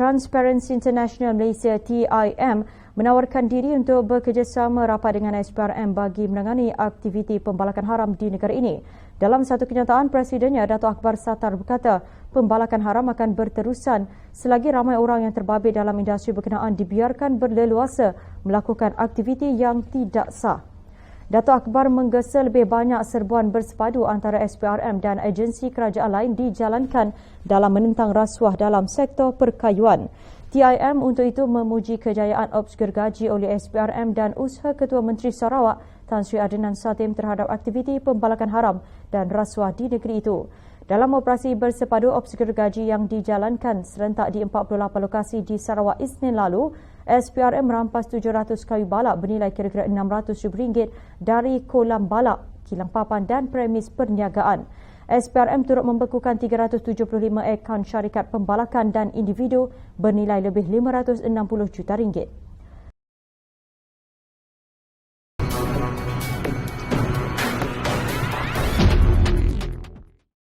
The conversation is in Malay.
Transparency International Malaysia TIM menawarkan diri untuk bekerjasama rapat dengan SPRM bagi menangani aktiviti pembalakan haram di negara ini. Dalam satu kenyataan, Presidennya Dato' Akbar Satar berkata pembalakan haram akan berterusan selagi ramai orang yang terbabit dalam industri berkenaan dibiarkan berleluasa melakukan aktiviti yang tidak sah. Dato' Akbar menggesa lebih banyak serbuan bersepadu antara SPRM dan agensi kerajaan lain dijalankan dalam menentang rasuah dalam sektor perkayuan. TIM untuk itu memuji kejayaan ops gergaji oleh SPRM dan usaha Ketua Menteri Sarawak Tan Sri Adnan Satim terhadap aktiviti pembalakan haram dan rasuah di negeri itu. Dalam operasi bersepadu ops gergaji yang dijalankan serentak di 48 lokasi di Sarawak Isnin lalu, SPRM merampas 700 kayu balak bernilai kira-kira RM600,000 dari kolam balak, kilang papan dan premis perniagaan. SPRM turut membekukan 375 akaun syarikat pembalakan dan individu bernilai lebih 560 juta ringgit.